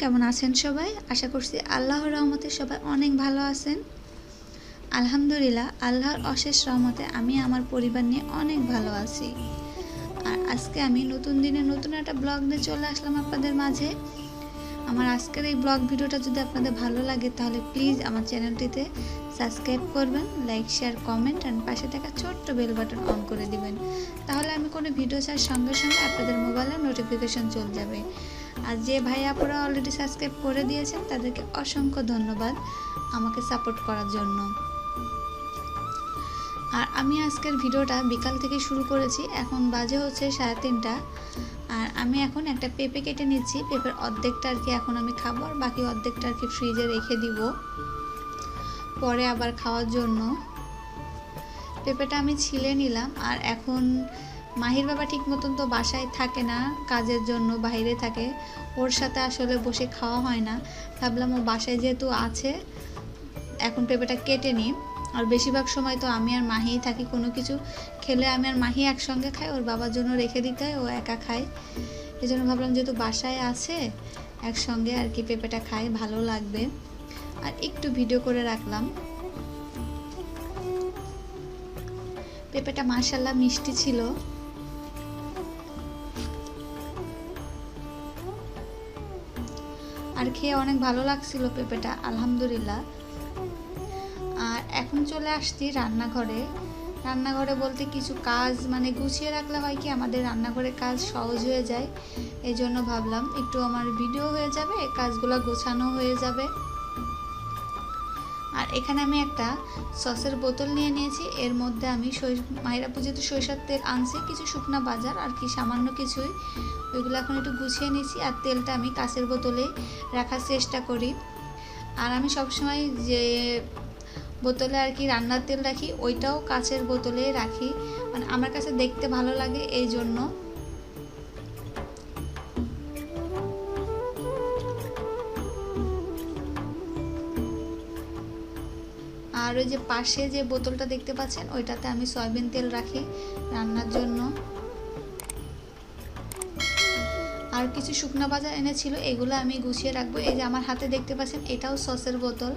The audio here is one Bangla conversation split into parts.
কেমন আছেন সবাই? আশা করছি আল্লাহর রহমতে সবাই অনেক ভালো আছেন। আলহামদুলিল্লাহ, আল্লাহর অশেষ রহমতে আমি আমার পরিবার নিয়ে অনেক ভালো আছি। আর আজকে আমি নতুন দিনে নতুন একটা ব্লগ নিয়ে চলে আসলাম আপনাদের মাঝে। আমার আজকের এই ব্লগ ভিডিওটা যদি আপনাদের ভালো লাগে, তাহলে প্লিজ আমার চ্যানেলটিতে সাবস্ক্রাইব করবেন, লাইক, শেয়ার, কমেন্ট অ্যান্ড পাশে থাকা ছোট্ট বেল বাটন অন করে দিবেন। তাহলে আমি কোনো ভিডিও ছাড়ার সঙ্গে সঙ্গে আপনাদের মোবাইলে নোটিফিকেশন চলে যাবে। আর যে ভাই আপুরা অলরেডি সাবস্ক্রাইব করে দিয়েছেন, তাদেরকে অসংখ্য ধন্যবাদ আমাকে সাপোর্ট করার জন্য। আর আমি আজকের ভিডিওটা বিকাল থেকে শুরু করেছি, এখন বাজে হচ্ছে সাড়ে তিনটা। আর আমি এখন একটা পেঁপে কেটে নিচ্ছি, পেঁপের অর্ধেকটা আর কি এখন আমি খাব, আর বাকি অর্ধেকটা আর কি ফ্রিজে রেখে দিব। পরে আবার খাওয়ার জন্য। পেঁপেটা আমি ছিলে নিলাম, আর এখন মাহির বাবা ঠিক মতন তো বাসায় থাকে না, কাজের জন্য বাইরে থাকে। ওর সাথে আসলে বসে খাওয়া হয় না। ভাবলাম ও বাসায় যেহেতু আছে, এখন পেঁপেটা কেটে নিই। আর বেশিরভাগ সময় তো আমি আর মাহিই থাকি, কোনো কিছু খেলে আমি আর মাহি একসঙ্গে খাই, ওর বাবার জন্য রেখে দিতে হয়, ও একা খায়। এই জন্য ভাবলাম যেহেতু বাসায় আছে, একসঙ্গে আর কি পেঁপেটা খাই, ভালো লাগবে। আর একটু ভিডিও করে রাখলাম। পেঁপেটা মার্শাল্লাহ মিষ্টি ছিল। আর খেয়ে অনেক ভালো লাগছিল পেঁপেটা, আলহামদুলিল্লাহ। আর এখন চলে আসছি রান্নাঘরে। রান্নাঘরে বলতে কিছু কাজ মানে গুছিয়ে রাখলে হয় কি, আমাদের রান্নাঘরে কাজ সহজ হয়ে যায়। এই জন্য ভাবলাম একটু আমার ভিডিও হয়ে যাবে, কাজগুলো গোছানো হয়ে যাবে। এখানে আমি একটা সসের বোতল নিয়ে নিয়েছি। এর মধ্যে আমি মায়েরা পুজোতে সরিষার তেল আনছি, কিছু শুকনা বাজার আর কি সামান্য কিছুই। ওইগুলো এখন একটু গুছিয়ে নিয়েছি আর তেলটা আমি কাঁচের বোতলে রাখার চেষ্টা করি। আর আমি সবসময় যে বোতলে আর কি রান্নার তেল রাখি, ওইটাও কাঁচের বোতলে রাখি। মানে আমার কাছে দেখতে ভালো লাগে এই জন্য। আর ওই যে পাশে যে বোতলটা দেখতে পাচ্ছেন, ওইটাতে আমি সয়াবিন তেল রাখি রান্নার জন্য। আর কিছু শুকনো বাজার এনেছিল, এগুলো আমি গুছিয়ে রাখব। এই যে আমার হাতে দেখতে পাচ্ছেন, এটাও সসের বোতল।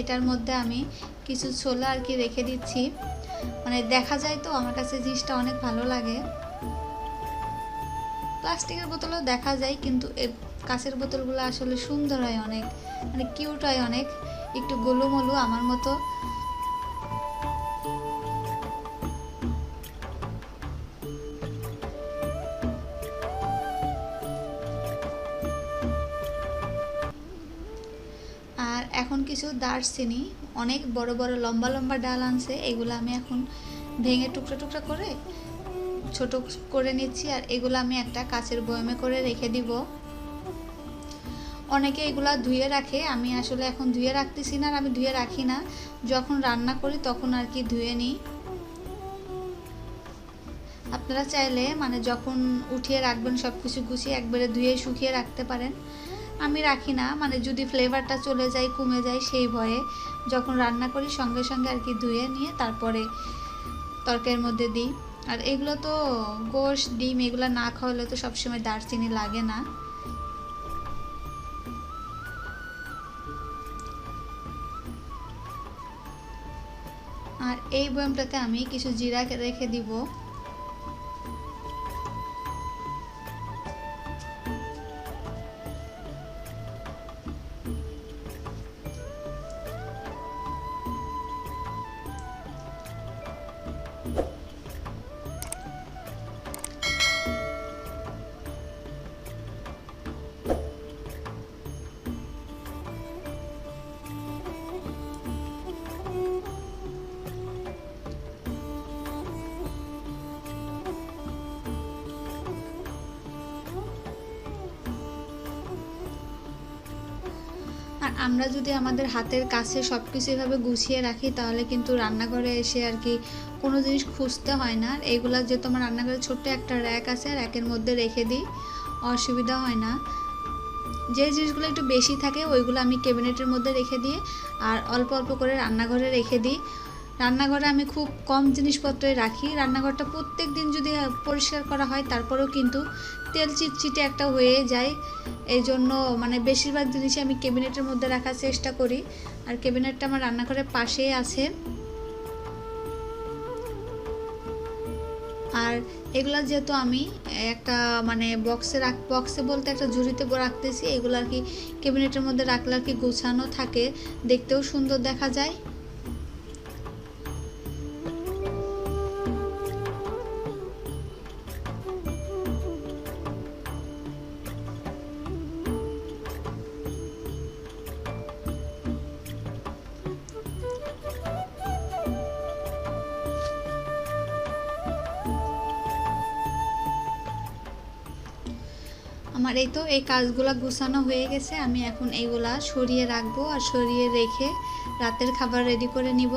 এটার মধ্যে আমি কিছু ছোলা আর কি রেখে দিচ্ছি। মানে দেখা যায় তো, আমার কাছে জিনিসটা অনেক ভালো লাগে। প্লাস্টিকের বোতলও দেখা যায়, কিন্তু এই কাঁচের বোতলগুলো আসলে সুন্দর হয় অনেক মানে কিউট হয় অনেক। একটু গোলুমলু আমার মতো। কিছু দারচিনি অনেক বড় বড় লম্বা লম্বা ডাল আনছে, এগুলো আমি এখন ভেঙে টুকরা টুকরা করে ছোট করে নিচ্ছি আর এগুলো আমি একটা কাচের বয়মে করে রেখে দিব। অনেকে এগুলা ধুয়ে রাখে, আমি আসলে এখন ধুয়ে রাখতেছি না আর আমি ধুয়ে রাখি না। যখন রান্না করি তখন আর কি ধুয়ে নিই। আপনারা চাইলে মানে যখন উঠিয়ে রাখবেন সব কিছু গুছিয়ে একবারে ধুয়ে শুকিয়ে রাখতে পারেন। আমি রাখি না। মানে যদি ফ্লেভারটা চলে যায়, কমে যায় সেই ভয়ে যখন রান্না করি সঙ্গে সঙ্গে আর কি ধুয়ে নিয়ে তারপরে তরকারির মধ্যে দিই। আর এগুলো তো গোশ, ডিম এগুলো না খাওয়ালে তো সবসময় দারচিনি লাগে না। আর এই বয়ামটাতে আমি কিছু জিরা রেখে দিব। আমরা যদি আমাদের হাতের কাছে সব কিছু এভাবে গুছিয়ে রাখি, তাহলে কিন্তু রান্নাঘরে এসে আর কি কোনো জিনিস খুঁজতে হয় না। এগুলো এইগুলো যে তোমার রান্নাঘরে ছোট্ট একটা র্যাক আছে, র্যাকের মধ্যে রেখে দিই, অসুবিধা হয় না। যে জিনিসগুলো একটু বেশি থাকে, ওইগুলো আমি ক্যাবিনেটের মধ্যে রেখে দিই আর অল্প অল্প করে রান্নাঘরে রেখে দিই। রান্নাঘরে আমি খুব কম জিনিসপত্রই রাখি। রান্নাঘরটা প্রত্যেক দিন যদি পরিষ্কার করা হয়, তারপরেও কিন্তু তেল চিটচিটে একটা হয়ে যায়। এই জন্য মানে বেশিরভাগ জিনিসই আমি ক্যাবিনেটের মধ্যে রাখার চেষ্টা করি। আর ক্যাবিনেটটা আমার রান্নাঘরের পাশেই আছে। আর এগুলা যেহেতু আমি একটা মানে বক্সে রাখ, বক্সে বলতে একটা ঝুড়িতে রাখতেছি, এগুলো আর কি ক্যাবিনেটের মধ্যে রাখলে আর কি গোছানো থাকে। দেখতেও সুন্দর দেখা যায়। আমার এই তো এই কাজগুলো গুছানো হয়ে গেছে। আমি এখন এইগুলা সরিয়ে রাখব আর সরিয়ে রেখে রাতের খাবার রেডি করে নিব।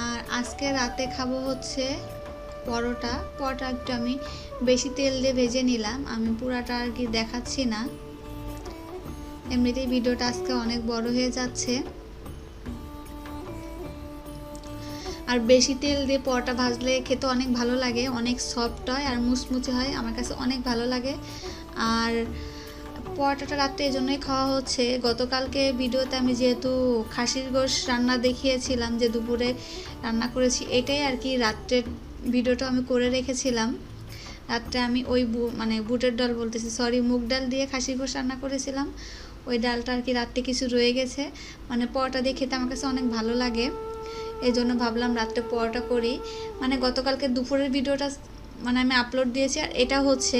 আর আজকে রাতে খাব হচ্ছে পরোটা। পরোটা একটু আমি বেশি তেল দিয়ে ভেজে নিলাম। আমি পুরাটা আর কি দেখাচ্ছি না। এমনিতেই ভিডিওটা আজকে অনেক বড় হয়ে যাচ্ছে। আর বেশি তেল দিয়ে পরোটা ভাজলে খেতে অনেক ভালো লাগে, অনেক সফট হয় আর মুচমুচে হয়, আমার কাছে অনেক ভালো লাগে। আর পরোটাটা রাত্রে এই জন্যই খাওয়া হচ্ছে। গতকালকে ভিডিওতে আমি যেহেতু খাসির গোশ রান্না দেখিয়েছিলাম যে দুপুরে রান্না করেছি, এটাই আর কি রাত্রের ভিডিওটা আমি করে রেখেছিলাম। রাত্রে আমি ওই মানে বুটের ডাল বলতেছি সরি মুগ ডাল দিয়ে খাসির গোশ রান্না করেছিলাম। ওই ডালটা আর কি রাত্রে কিছু রয়ে গেছে। মানে পরোটা দিয়ে খেতে আমার কাছে অনেক ভালো লাগে। এই জন্য ভাবলাম রাত্রে পরোটা করি। মানে গতকালকে দুপুরের ভিডিওটা মানে আমি আপলোড দিয়েছি আর এটা হচ্ছে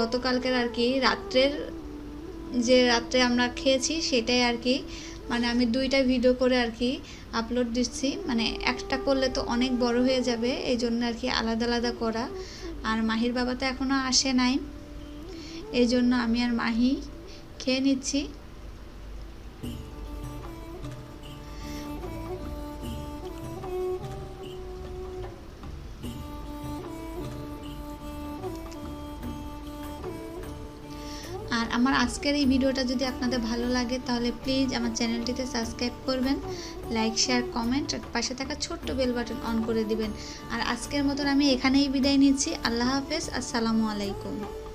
গতকালকের আর কি রাত্রের যে রাত্রে আমরা খেয়েছি সেটাই আর কি। মানে আমি দুইটা ভিডিও করে আর কি আপলোড দিচ্ছি। মানে একটা করলে তো অনেক বড় হয়ে যাবে এই জন্য আর কি আলাদা আলাদা করা। আর মাহির বাবা তো এখনও আসে নাই এই জন্য আমি আর মাহি খেয়ে নিচ্ছি। আর আমার আজকের এই ভিডিওটা যদি আপনাদের ভালো লাগে, তাহলে প্লিজ আমার চ্যানেলটিতে সাবস্ক্রাইব করবেন লাইক শেয়ার কমেন্ট আর পাশে থাকা ছোট্ট বেল বাটন অন করে দিবেন। আর আজকের মতন আমি এখানেই বিদায় নিচ্ছি। আল্লাহ হাফেজ। আসসালামু আলাইকুম।